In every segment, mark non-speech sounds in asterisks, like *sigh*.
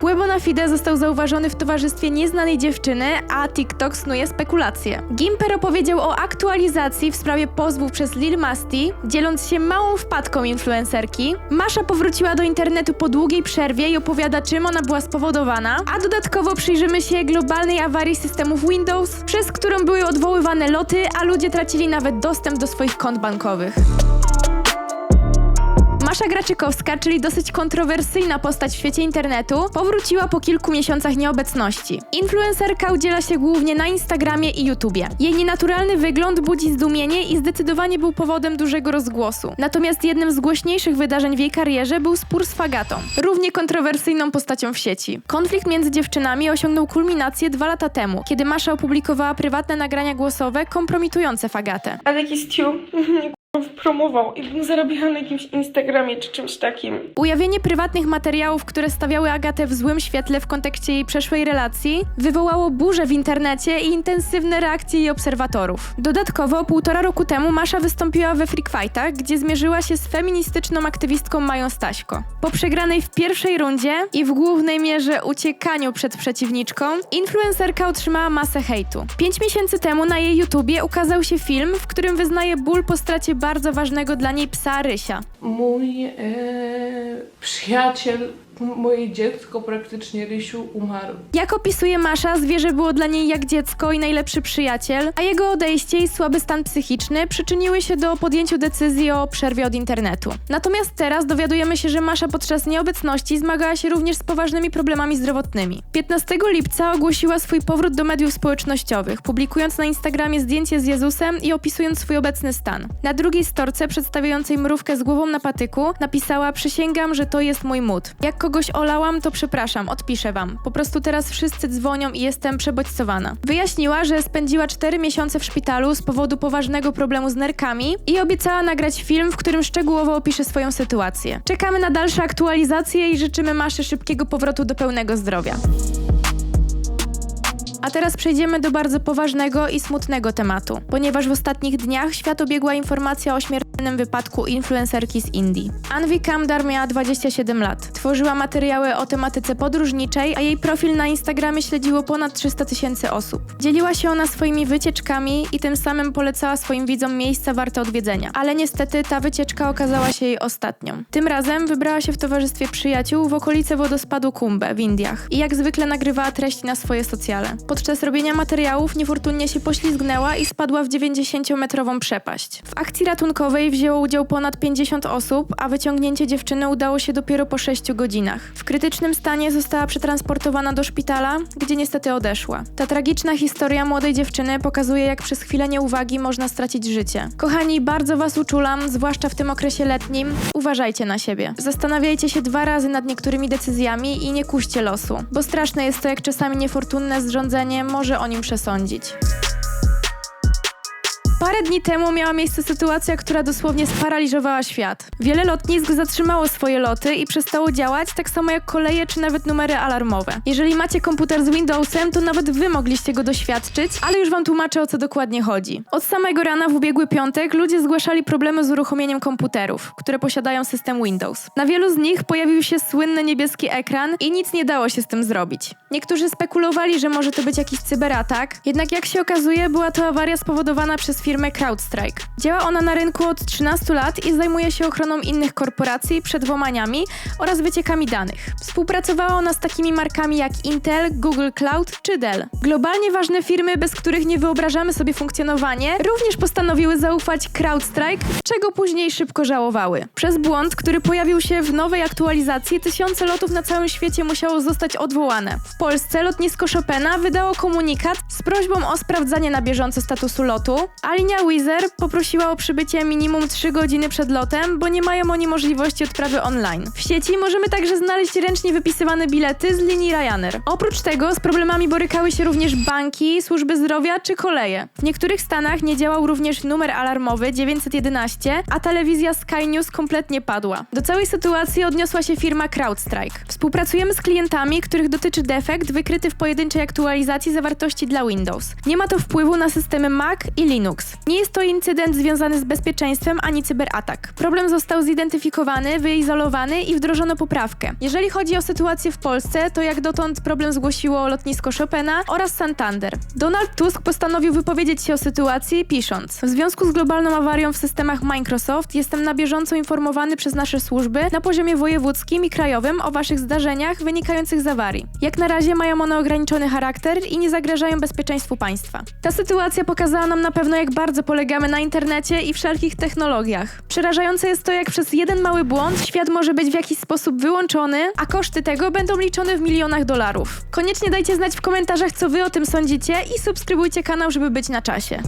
Pływo na Fide został zauważony w towarzystwie nieznanej dziewczyny, a TikTok snuje spekulacje. Gimper opowiedział o aktualizacji w sprawie pozwów przez Lil Masti, dzieląc się małą wpadką influencerki. Masza powróciła do internetu po długiej przerwie i opowiada, czym ona była spowodowana, a dodatkowo przyjrzymy się globalnej awarii systemów Windows, przez którą były odwoływane loty, a ludzie tracili nawet dostęp do swoich kont bankowych. Masza Graczykowska, czyli dosyć kontrowersyjna postać w świecie internetu, powróciła po kilku miesiącach nieobecności. Influencerka udziela się głównie na Instagramie i YouTubie. Jej nienaturalny wygląd budzi zdumienie i zdecydowanie był powodem dużego rozgłosu. Natomiast jednym z głośniejszych wydarzeń w jej karierze był spór z Fagatą, równie kontrowersyjną postacią w sieci. Konflikt między dziewczynami osiągnął kulminację dwa lata temu, kiedy Masza opublikowała prywatne nagrania głosowe kompromitujące Fagatę. Ale kurwa *laughs* promował i bym zarobiła na jakimś Instagramie czy czymś takim. Ujawnienie prywatnych materiałów, które stawiały Agatę w złym świetle w kontekście jej przeszłej relacji, wywołało burzę w internecie i intensywne reakcje jej obserwatorów. Dodatkowo, półtora roku temu Masza wystąpiła we Freak Fightach, gdzie zmierzyła się z feministyczną aktywistką Mają Staśko. Po przegranej w pierwszej rundzie i w głównej mierze uciekaniu przed przeciwniczką, influencerka otrzymała masę hejtu. Pięć miesięcy temu na jej YouTubie ukazał się film, w którym wyznaje ból po stracie bardzo ważnego dla niej psa Rysia. Mój e, przyjaciel, moje dziecko praktycznie Rysiu umarł. Jak opisuje Masza, zwierzę było dla niej jak dziecko i najlepszy przyjaciel, a jego odejście i słaby stan psychiczny przyczyniły się do podjęciu decyzji o przerwie od internetu. Natomiast teraz dowiadujemy się, że Masza podczas nieobecności zmagała się również z poważnymi problemami zdrowotnymi. 15 lipca ogłosiła swój powrót do mediów społecznościowych, publikując na Instagramie zdjęcie z Jezusem i opisując swój obecny stan. Na drugiej storce przedstawiającej mrówkę z głową na patyku napisała Przysięgam, że to jest mój mód. Jak kogoś olałam, to przepraszam, odpiszę wam. Po prostu teraz wszyscy dzwonią i jestem przebodźcowana. Wyjaśniła, że spędziła 4 miesiące w szpitalu z powodu poważnego problemu z nerkami i obiecała nagrać film, w którym szczegółowo opisze swoją sytuację. Czekamy na dalsze aktualizacje i życzymy Maszy szybkiego powrotu do pełnego zdrowia. A teraz przejdziemy do bardzo poważnego i smutnego tematu, ponieważ w ostatnich dniach świat obiegła informacja o śmiertelnym wypadku influencerki z Indii. Anvi Kamdar miała 27 lat. Tworzyła materiały o tematyce podróżniczej, a jej profil na Instagramie śledziło ponad 300 tysięcy osób. Dzieliła się ona swoimi wycieczkami i tym samym polecała swoim widzom miejsca warte odwiedzenia. Ale niestety ta wycieczka okazała się jej ostatnią. Tym razem wybrała się w towarzystwie przyjaciół w okolice wodospadu Kumbe w Indiach i jak zwykle nagrywała treści na swoje socjale. Podczas robienia materiałów niefortunnie się poślizgnęła i spadła w 90-metrową przepaść. W akcji ratunkowej wzięło udział ponad 50 osób, a wyciągnięcie dziewczyny udało się dopiero po 6 godzinach. W krytycznym stanie została przetransportowana do szpitala, gdzie niestety odeszła. Ta tragiczna historia młodej dziewczyny pokazuje, jak przez chwilę nieuwagi można stracić życie. Kochani, bardzo was uczulam, zwłaszcza w tym okresie letnim. Uważajcie na siebie. Zastanawiajcie się dwa razy nad niektórymi decyzjami i nie kuście losu, bo straszne jest to, jak czasami niefortunne zrządzenie może o nim przesądzić. Parę dni temu miała miejsce sytuacja, która dosłownie sparaliżowała świat. Wiele lotnisk zatrzymało swoje loty i przestało działać, tak samo jak koleje czy nawet numery alarmowe. Jeżeli macie komputer z Windowsem, to nawet wy mogliście go doświadczyć, ale już wam tłumaczę o co dokładnie chodzi. Od samego rana w ubiegły piątek ludzie zgłaszali problemy z uruchomieniem komputerów, które posiadają system Windows. Na wielu z nich pojawił się słynny niebieski ekran i nic nie dało się z tym zrobić. Niektórzy spekulowali, że może to być jakiś cyberatak, jednak jak się okazuje, była to awaria spowodowana przez firmę CrowdStrike. Działa ona na rynku od 13 lat i zajmuje się ochroną innych korporacji przed włamaniami oraz wyciekami danych. Współpracowała ona z takimi markami jak Intel, Google Cloud czy Dell. Globalnie ważne firmy, bez których nie wyobrażamy sobie funkcjonowanie, również postanowiły zaufać CrowdStrike, czego później szybko żałowały. Przez błąd, który pojawił się w nowej aktualizacji, tysiące lotów na całym świecie musiało zostać odwołane. W Polsce lotnisko Chopina wydało komunikat z prośbą o sprawdzanie na bieżąco statusu lotu, a linia Wizz poprosiła o przybycie minimum 3 godziny przed lotem, bo nie mają oni możliwości odprawy online. W sieci możemy także znaleźć ręcznie wypisywane bilety z linii Ryanair. Oprócz tego z problemami borykały się również banki, służby zdrowia czy koleje. W niektórych stanach nie działał również numer alarmowy 911, a telewizja Sky News kompletnie padła. Do całej sytuacji odniosła się firma CrowdStrike. Współpracujemy z klientami, których dotyczy defekt wykryty w pojedynczej aktualizacji zawartości dla Windows. Nie ma to wpływu na systemy Mac i Linux. Nie jest to incydent związany z bezpieczeństwem ani cyberatak. Problem został zidentyfikowany, wyizolowany i wdrożono poprawkę. Jeżeli chodzi o sytuację w Polsce, to jak dotąd problem zgłosiło lotnisko Chopina oraz Santander. Donald Tusk postanowił wypowiedzieć się o sytuacji, pisząc: W związku z globalną awarią w systemach Microsoft jestem na bieżąco informowany przez nasze służby na poziomie wojewódzkim i krajowym o waszych zdarzeniach wynikających z awarii. Jak na razie mają one ograniczony charakter i nie zagrażają bezpieczeństwu państwa. Ta sytuacja pokazała nam na pewno, jak bardzo polegamy na internecie i wszelkich technologiach. Przerażające jest to, jak przez jeden mały błąd świat może być w jakiś sposób wyłączony, a koszty tego będą liczone w milionach dolarów. Koniecznie dajcie znać w komentarzach, co wy o tym sądzicie i subskrybujcie kanał, żeby być na czasie.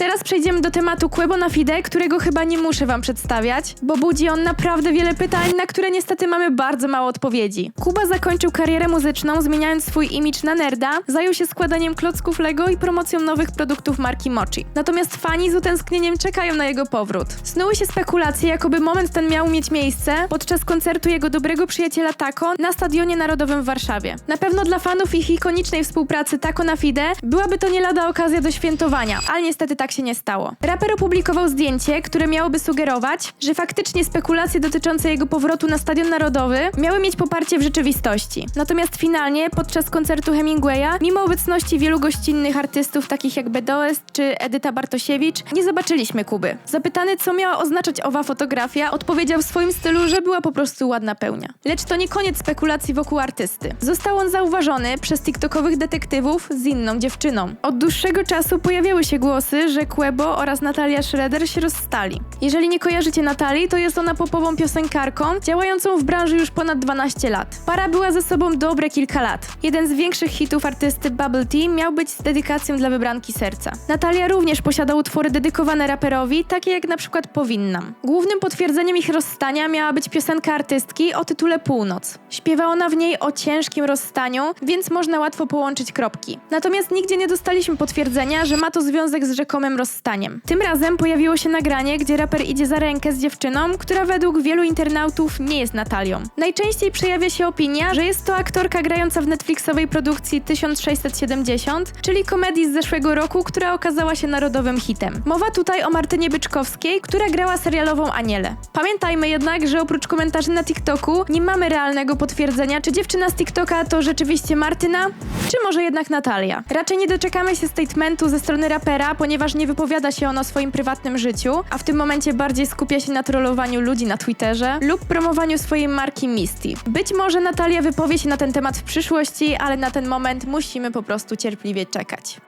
Teraz przejdziemy do tematu Quebo na Fide, którego chyba nie muszę wam przedstawiać, bo budzi on naprawdę wiele pytań, na które niestety mamy bardzo mało odpowiedzi. Kuba zakończył karierę muzyczną, zmieniając swój imidż na nerda, zajął się składaniem klocków Lego i promocją nowych produktów marki Mochi. Natomiast fani z utęsknieniem czekają na jego powrót. Snuły się spekulacje, jakoby moment ten miał mieć miejsce podczas koncertu jego dobrego przyjaciela Taco na Stadionie Narodowym w Warszawie. Na pewno dla fanów ich ikonicznej współpracy Taco na Fide byłaby to nie lada okazja do świętowania, ale niestety tak się nie stało. Raper opublikował zdjęcie, które miałoby sugerować, że faktycznie spekulacje dotyczące jego powrotu na Stadion Narodowy miały mieć poparcie w rzeczywistości. Natomiast finalnie, podczas koncertu Hemingwaya, mimo obecności wielu gościnnych artystów takich jak Bedoes czy Edyta Bartosiewicz, nie zobaczyliśmy Kuby. Zapytany, co miała oznaczać owa fotografia, odpowiedział w swoim stylu, że była po prostu ładna pełnia. Lecz to nie koniec spekulacji wokół artysty. Został on zauważony przez tiktokowych detektywów z inną dziewczyną. Od dłuższego czasu pojawiały się głosy, że Quebo oraz Natalia Schroeder się rozstali. Jeżeli nie kojarzycie Natalii, to jest ona popową piosenkarką, działającą w branży już ponad 12 lat. Para była ze sobą dobre kilka lat. Jeden z większych hitów artysty Bubble Tea miał być z dedykacją dla wybranki serca. Natalia również posiada utwory dedykowane raperowi, takie jak na przykład Powinnam. Głównym potwierdzeniem ich rozstania miała być piosenka artystki o tytule Północ. Śpiewa ona w niej o ciężkim rozstaniu, więc można łatwo połączyć kropki. Natomiast nigdzie nie dostaliśmy potwierdzenia, że ma to związek z rzekomym rozstaniem. Tym razem pojawiło się nagranie, gdzie raper idzie za rękę z dziewczyną, która według wielu internautów nie jest Natalią. Najczęściej przejawia się opinia, że jest to aktorka grająca w Netflixowej produkcji 1670, czyli komedii z zeszłego roku, która okazała się narodowym hitem. Mowa tutaj o Martynie Byczkowskiej, która grała serialową Anielę. Pamiętajmy jednak, że oprócz komentarzy na TikToku nie mamy realnego potwierdzenia, czy dziewczyna z TikToka to rzeczywiście Martyna, czy może jednak Natalia. Raczej nie doczekamy się statementu ze strony rapera, ponieważ nie wypowiada się on o swoim prywatnym życiu, a w tym momencie bardziej skupia się na trollowaniu ludzi na Twitterze lub promowaniu swojej marki Misty. Być może Natalia wypowie się na ten temat w przyszłości, ale na ten moment musimy po prostu cierpliwie czekać.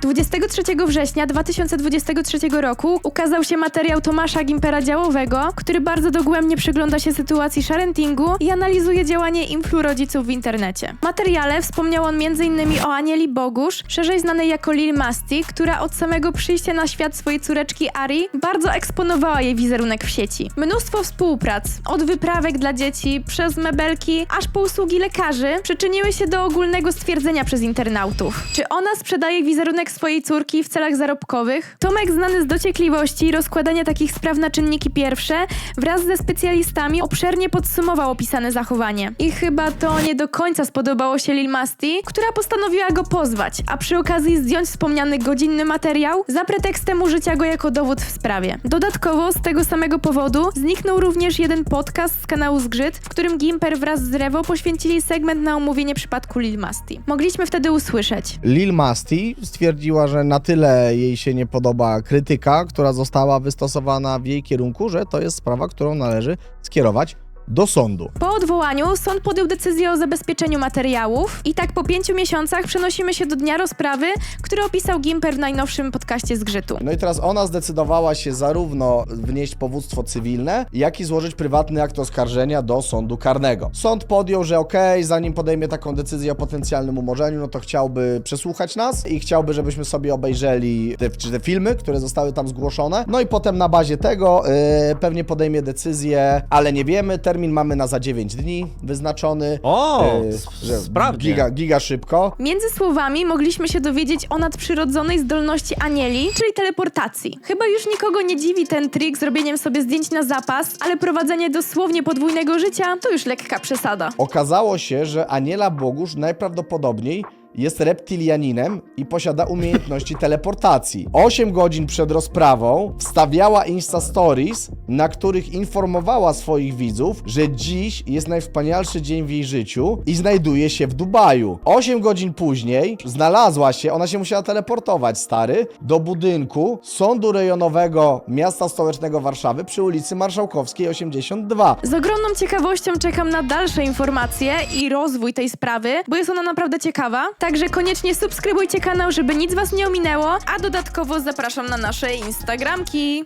23 września 2023 roku ukazał się materiał Tomasza Gimpera Działowego, który bardzo dogłębnie przygląda się sytuacji sharentingu i analizuje działanie influ rodziców w internecie. W materiale wspomniał on m.in. o Anieli Bogusz, szerzej znanej jako Lil Masti, która od samego przyjścia na świat swojej córeczki Ari bardzo eksponowała jej wizerunek w sieci. Mnóstwo współprac, od wyprawek dla dzieci, przez mebelki, aż po usługi lekarzy, przyczyniły się do ogólnego stwierdzenia przez internautów. Czy ona sprzedaje wizerunek swojej córki w celach zarobkowych? Tomek znany z dociekliwości i rozkładania takich spraw na czynniki pierwsze, wraz ze specjalistami obszernie podsumował opisane zachowanie. I chyba to nie do końca spodobało się Lil Masti, która postanowiła go pozwać, a przy okazji zdjąć wspomniany godzinny materiał za pretekstem użycia go jako dowód w sprawie. Dodatkowo z tego samego powodu zniknął również jeden podcast z kanału Zgrzyt, w którym Gimper wraz z Rewo poświęcili segment na omówienie przypadku Lil Masti. Mogliśmy wtedy usłyszeć. Lil Masti stwierdziła, że na tyle jej się nie podoba krytyka, która została wystosowana w jej kierunku, że to jest sprawa, którą należy skierować do sądu. Po odwołaniu sąd podjął decyzję o zabezpieczeniu materiałów i tak po pięciu miesiącach przenosimy się do dnia rozprawy, który opisał Gimper w najnowszym podcaście Zgrzytu. No i teraz ona zdecydowała się zarówno wnieść powództwo cywilne, jak i złożyć prywatny akt oskarżenia do sądu karnego. Sąd podjął, że okej, zanim podejmie taką decyzję o potencjalnym umorzeniu, no to chciałby przesłuchać nas i chciałby, żebyśmy sobie obejrzeli te, czy te filmy, które zostały tam zgłoszone. No i potem na bazie tego yy, pewnie podejmie decyzję, ale nie wiemy. Termin mamy na za 9 dni wyznaczony. O, s- że sprawnie. Giga, giga szybko. Między słowami mogliśmy się dowiedzieć o nadprzyrodzonej zdolności Anieli, czyli teleportacji. Chyba już nikogo nie dziwi ten trik z robieniem sobie zdjęć na zapas, ale prowadzenie dosłownie podwójnego życia to już lekka przesada. Okazało się, że Aniela Bogusz najprawdopodobniej jest reptilianinem i posiada umiejętności teleportacji. 8 godzin przed rozprawą wstawiała Insta Stories, na których informowała swoich widzów, że dziś jest najwspanialszy dzień w jej życiu i znajduje się w Dubaju. 8 godzin później znalazła się, ona się musiała teleportować, stary, do budynku Sądu Rejonowego Miasta Stołecznego Warszawy przy ulicy Marszałkowskiej 82. Z ogromną ciekawością czekam na dalsze informacje i rozwój tej sprawy, bo jest ona naprawdę ciekawa. Także koniecznie subskrybujcie kanał, żeby nic was nie ominęło, a dodatkowo zapraszam na nasze Instagramki.